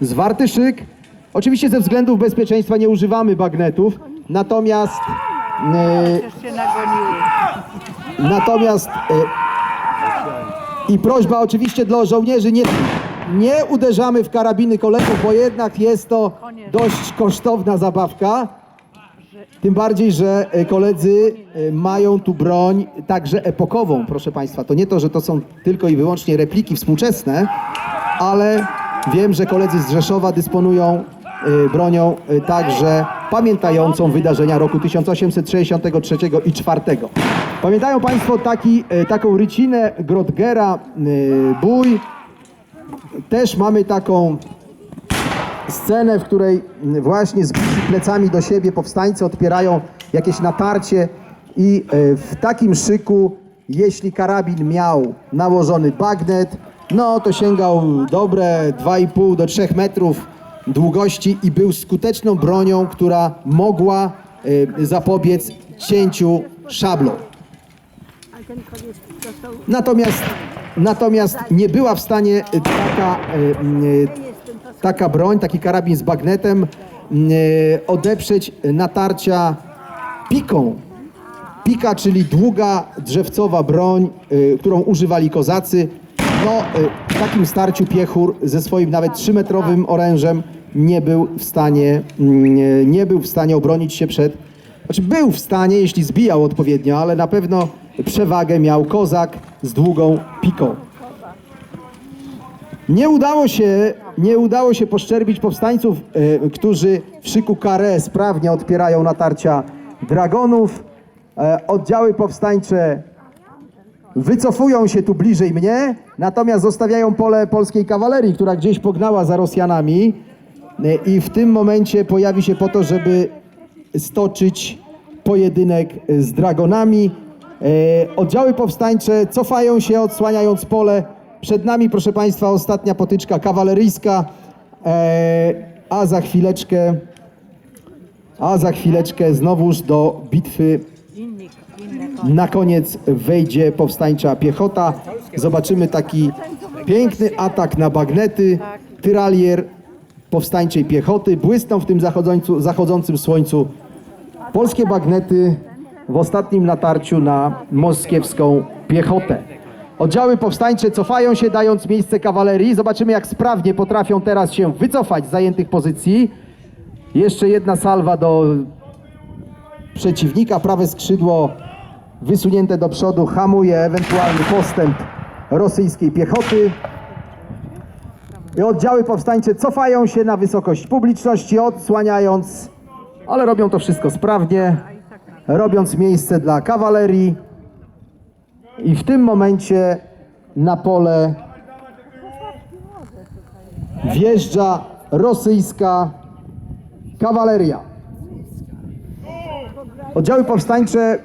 zwarty szyk. Oczywiście ze względów bezpieczeństwa nie używamy bagnetów, natomiast e. Natomiast e, i prośba oczywiście dla żołnierzy, nie, nie uderzamy w karabiny kolegów, bo jednak jest to dość kosztowna zabawka. Tym bardziej, że e, koledzy mają tu broń także epokową, proszę Państwa. To nie to, że to są tylko i wyłącznie repliki współczesne, ale wiem, że koledzy z Rzeszowa dysponują e, bronią e, także pamiętającą wydarzenia roku 1863 i 4. Pamiętają Państwo taki, e, taką rycinę Grotgera e, Bój? Też mamy taką scenę, w której właśnie zbici plecami do siebie powstańcy odpierają jakieś natarcie i w takim szyku, jeśli karabin miał nałożony bagnet, no to sięgał dobre 2,5 do 3 metrów długości i był skuteczną bronią, która mogła e, zapobiec cięciu szablą. Natomiast, natomiast nie była w stanie e, taka, m, e, taka broń, taki karabin z bagnetem e, odeprzeć natarcia piką. Pika, czyli długa drzewcowa broń, e, którą używali kozacy. No, e, w takim starciu piechur ze swoim nawet 3-metrowym orężem nie był w stanie, mm, nie- nie był w stanie obronić się przed znaczy był w stanie, jeśli zbijał odpowiednio, ale na pewno przewagę miał kozak z długą piką. Nie udało się, nie udało się poszczerbić powstańców, e, którzy w szyku karę sprawnie odpierają natarcia dragonów. E, oddziały powstańcze wycofują się tu bliżej mnie, natomiast zostawiają pole polskiej kawalerii, która gdzieś pognała za Rosjanami E, i w tym momencie pojawi się po to, żeby stoczyć pojedynek z dragonami. E, oddziały powstańcze cofają się, odsłaniając pole. Przed nami, proszę Państwa, ostatnia potyczka kawaleryjska, e, a za chwileczkę, a za chwileczkę znowuż do bitwy na koniec wejdzie powstańcza piechota. Zobaczymy taki piękny atak na bagnety. Tyralier powstańczej piechoty. Błysną w tym zachodzącym słońcu polskie bagnety w ostatnim natarciu na moskiewską piechotę. Oddziały powstańcze cofają się, dając miejsce kawalerii. Zobaczymy, jak sprawnie potrafią teraz się wycofać z zajętych pozycji. Jeszcze jedna salwa do przeciwnika. Prawe skrzydło wysunięte do przodu hamuje ewentualny postęp rosyjskiej piechoty. I oddziały powstańcze cofają się na wysokość publiczności, odsłaniając, ale robią to wszystko sprawnie, robiąc miejsce dla kawalerii. I w tym momencie na pole wjeżdża rosyjska kawaleria. Oddziały powstańcze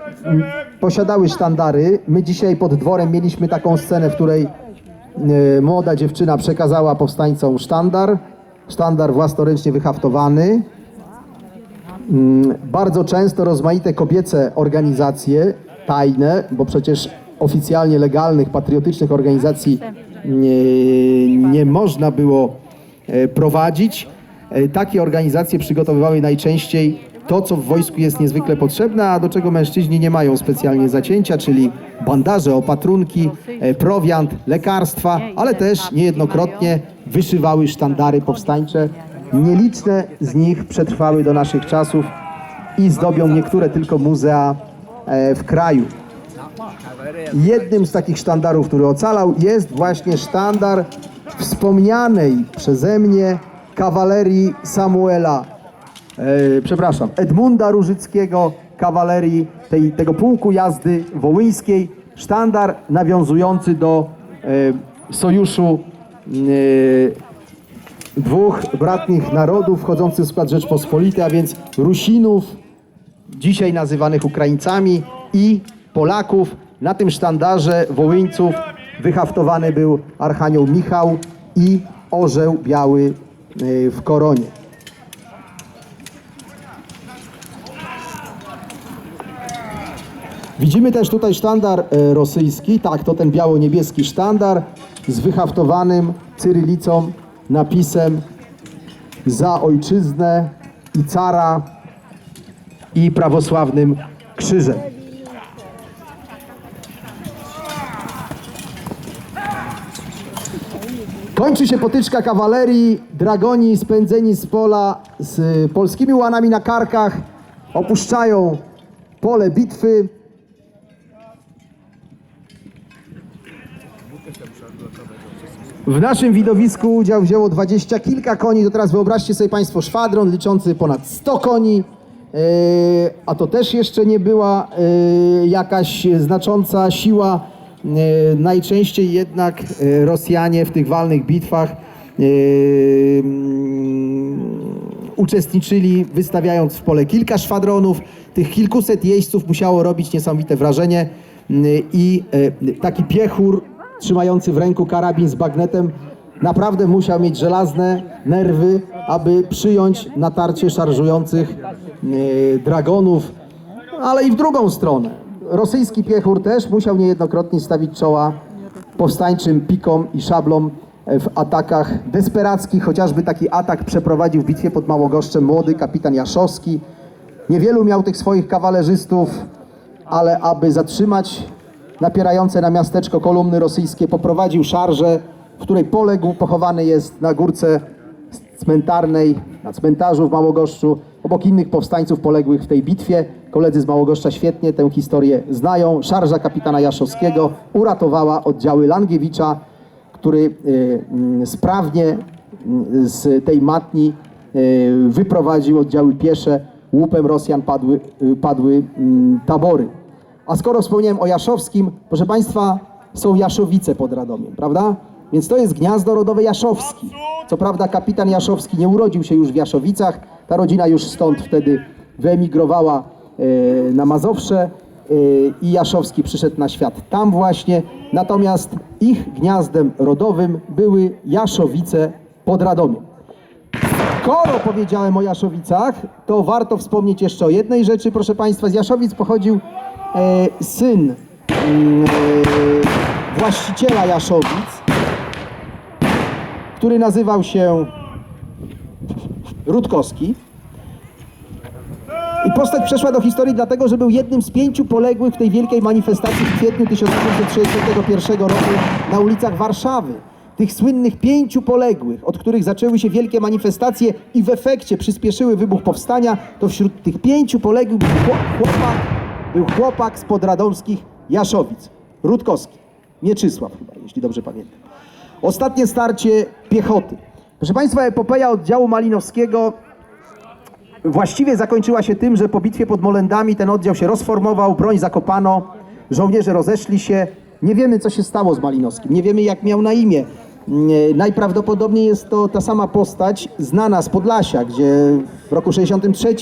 posiadały sztandary. My dzisiaj pod dworem mieliśmy taką scenę, w której e, młoda dziewczyna przekazała powstańcom sztandar. Sztandar własnoręcznie wyhaftowany. Mm, Bardzo często rozmaite kobiece organizacje, tajne, bo przecież oficjalnie legalnych, patriotycznych organizacji nie, nie można było e, prowadzić. E, Takie organizacje przygotowywały najczęściej to, co w wojsku jest niezwykle potrzebne, a do czego mężczyźni nie mają specjalnie zacięcia, czyli bandaże, opatrunki, e, prowiant, lekarstwa, ale też niejednokrotnie wyszywały sztandary powstańcze. Nieliczne z nich przetrwały do naszych czasów i zdobią niektóre tylko muzea e, w kraju. Jednym z takich sztandarów, który ocalał, jest właśnie sztandar wspomnianej przeze mnie kawalerii Samuela, e, przepraszam, Edmunda Różyckiego, kawalerii tej, tego pułku jazdy wołyńskiej. Sztandar nawiązujący do e, sojuszu e, dwóch bratnich narodów wchodzących w skład Rzeczpospolitej, a więc Rusinów, dzisiaj nazywanych Ukraińcami i Polaków. Na tym sztandarze Wołyńców wyhaftowany był Archanioł Michał i orzeł biały y, w koronie. Widzimy też tutaj sztandar e, rosyjski, tak, to ten biało-niebieski sztandar z wyhaftowanym cyrylicą napisem za ojczyznę i cara i prawosławnym krzyżem. Kończy się potyczka kawalerii, dragoni spędzeni z pola z polskimi łanami na karkach opuszczają pole bitwy. W naszym widowisku udział wzięło dwadzieścia kilka koni, to teraz wyobraźcie sobie Państwo szwadron liczący ponad 100 koni, e, a to też jeszcze nie była e, jakaś znacząca siła. E, Najczęściej jednak Rosjanie w tych walnych bitwach mm, uczestniczyli, wystawiając w pole kilka szwadronów. Tych kilkuset jeźdźców musiało robić niesamowite wrażenie i taki piechur trzymający w ręku karabin z bagnetem naprawdę musiał mieć żelazne nerwy, aby przyjąć natarcie szarżujących e, dragonów, ale i w drugą stronę. Rosyjski piechur też musiał niejednokrotnie stawić czoła powstańczym pikom i szablom w atakach desperackich. Chociażby taki atak przeprowadził w bitwie pod Małogoszczem młody kapitan Jaszowski. Niewielu miał tych swoich kawalerzystów, ale aby zatrzymać napierające na miasteczko kolumny rosyjskie, poprowadził szarżę, w której poległ, pochowany jest na górce cmentarnej, na cmentarzu w Małogoszczu, obok innych powstańców poległych w tej bitwie. Koledzy z Małogoszcza świetnie tę historię znają. Szarża kapitana Jaszowskiego uratowała oddziały Langiewicza, który y, mm, sprawnie mm, z tej matni y, wyprowadził oddziały piesze. Łupem Rosjan padły, y, padły mm, tabory. A skoro wspomniałem o Jaszowskim, proszę Państwa, są Jaszowice pod Radomiem, prawda? Więc to jest gniazdo rodowe Jaszowski. Co prawda kapitan Jaszowski nie urodził się już w Jaszowicach, ta rodzina już stąd wtedy wyemigrowała e, na Mazowsze e, i Jaszowski przyszedł na świat tam właśnie. Natomiast ich gniazdem rodowym były Jaszowice pod Radomiem. Skoro powiedziałem o Jaszowicach, to warto wspomnieć jeszcze o jednej rzeczy. Proszę Państwa, z Jaszowic pochodził syn mm, e, właściciela Jaszowic, który nazywał się Rutkowski. I postać przeszła do historii dlatego, że był jednym z pięciu poległych w tej wielkiej manifestacji w kwietniu 1931 roku na ulicach Warszawy. Tych słynnych pięciu poległych, od których zaczęły się wielkie manifestacje i w efekcie przyspieszyły wybuch powstania, to wśród tych pięciu poległych był chłop- chłopak, był chłopak z podradomskich Jaszowic, Rutkowski, Mieczysław chyba, jeśli dobrze pamiętam. Ostatnie starcie piechoty. Proszę Państwa, epopeja oddziału Malinowskiego właściwie zakończyła się tym, że po bitwie pod Molendami ten oddział się rozformował, broń zakopano, żołnierze rozeszli się. Nie wiemy, co się stało z Malinowskim, nie wiemy, jak miał na imię. Nie, Najprawdopodobniej jest to ta sama postać znana z Podlasia, gdzie w roku 63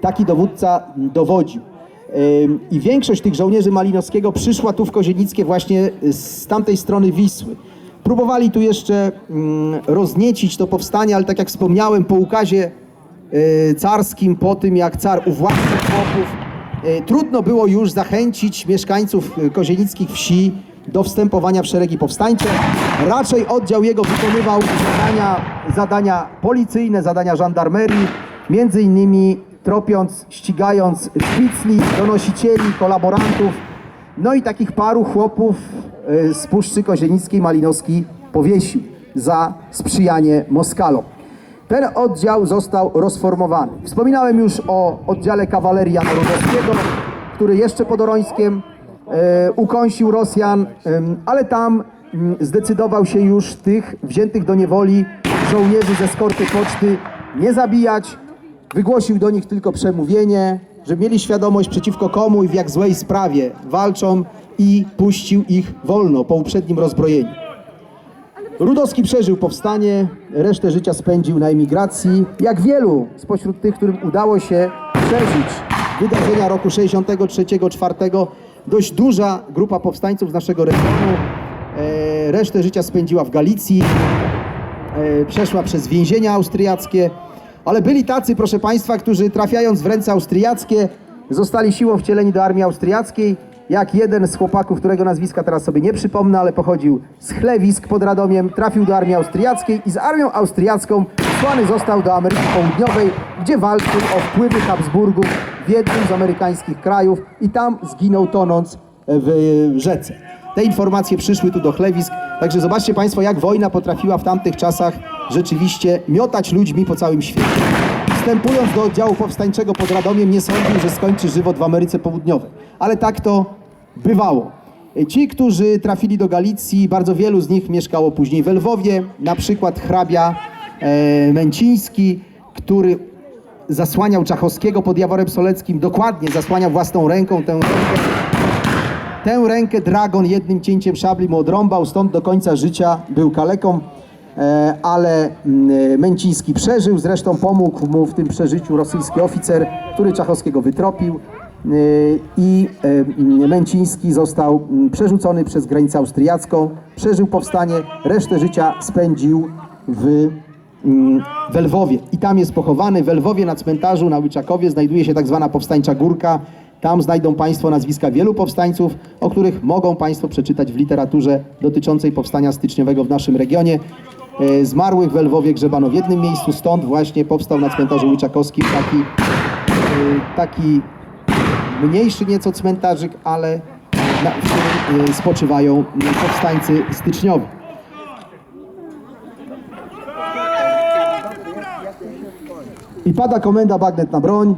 taki dowódca dowodził. I większość tych żołnierzy Malinowskiego przyszła tu w Kozienickie właśnie z tamtej strony Wisły. Próbowali tu jeszcze mm, rozniecić to powstanie, ale tak jak wspomniałem, po ukazie e, carskim, po tym jak car uwłaszczył chłopów, e, trudno było już zachęcić mieszkańców kozienickich wsi do wstępowania w szeregi powstańcze. Raczej oddział jego wykonywał zadania, zadania policyjne, zadania żandarmerii, między innymi tropiąc, ścigając szpicli, donosicieli, kolaborantów, no i takich paru chłopów e, z Puszczy Kozienickiej Malinowski powiesił za sprzyjanie Moskalom. Ten oddział został rozformowany. Wspominałem już o oddziale kawalerii Jana który jeszcze pod Orońskiem e, ukąsił Rosjan, em, ale tam zdecydował się już tych wziętych do niewoli żołnierzy ze skorty poczty nie zabijać, Wygłosił do nich tylko przemówienie, że mieli świadomość przeciwko komu i w jak złej sprawie walczą i puścił ich wolno po uprzednim rozbrojeniu. Rudowski przeżył powstanie, resztę życia spędził na emigracji. Jak wielu spośród tych, którym udało się przeżyć wydarzenia roku 63-4, dość duża grupa powstańców z naszego regionu e, resztę życia spędziła w Galicji, e, przeszła przez więzienia austriackie, ale byli tacy, proszę Państwa, którzy trafiając w ręce austriackie, zostali siłą wcieleni do armii austriackiej, jak jeden z chłopaków, którego nazwiska teraz sobie nie przypomnę, ale pochodził z Chlewisk pod Radomiem, trafił do armii austriackiej i z armią austriacką wysłany został do Ameryki Południowej, gdzie walczył o wpływy Habsburgów w jednym z amerykańskich krajów i tam zginął tonąc w rzece. Te informacje przyszły tu do chlewisk, także zobaczcie Państwo, jak wojna potrafiła w tamtych czasach rzeczywiście miotać ludźmi po całym świecie. Wstępując do oddziału powstańczego pod Radomiem, nie sądził, że skończy żywot w Ameryce Południowej. Ale tak to bywało. Ci, którzy trafili do Galicji, bardzo wielu z nich mieszkało później w Lwowie, na przykład hrabia e, Męciński, który zasłaniał Czachowskiego pod Jaworem Soleckim, dokładnie zasłaniał własną ręką tę rękę. Tę rękę dragon jednym cięciem szabli mu odrąbał, stąd do końca życia był kaleką, e, ale mm, Męciński przeżył, zresztą pomógł mu w tym przeżyciu rosyjski oficer, który Czachowskiego wytropił e, i e, Męciński został mm, przerzucony przez granicę austriacką, przeżył powstanie, resztę życia spędził w mm, w Lwowie i tam jest pochowany. W Lwowie na cmentarzu na Łyczakowie znajduje się tak zwana powstańcza górka. Tam znajdą Państwo nazwiska wielu powstańców, o których mogą Państwo przeczytać w literaturze dotyczącej powstania styczniowego w naszym regionie. E, Zmarłych w Lwowie grzebano w jednym miejscu, stąd właśnie powstał na cmentarzu Łyczakowskim taki, e, taki mniejszy nieco cmentarzyk, ale na, w którym e, spoczywają powstańcy styczniowi. I pada komenda bagnet na broń.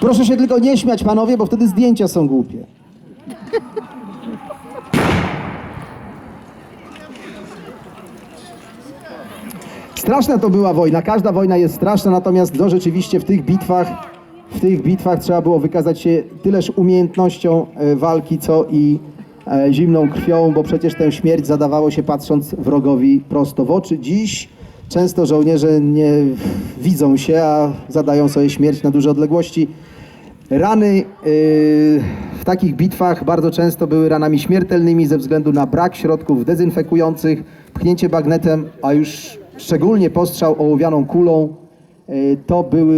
Proszę się tylko nie śmiać, panowie, bo wtedy zdjęcia są głupie. Straszna to była wojna, każda wojna jest straszna, natomiast no rzeczywiście w tych bitwach, w tych bitwach trzeba było wykazać się tyleż umiejętnością e, walki, co i e, zimną krwią, bo przecież tę śmierć zadawało się patrząc wrogowi prosto w oczy. Dziś często żołnierze nie widzą się, a zadają sobie śmierć na duże odległości. Rany yy, w takich bitwach bardzo często były ranami śmiertelnymi ze względu na brak środków dezynfekujących, pchnięcie bagnetem, a już szczególnie postrzał ołowianą kulą. Yy, to były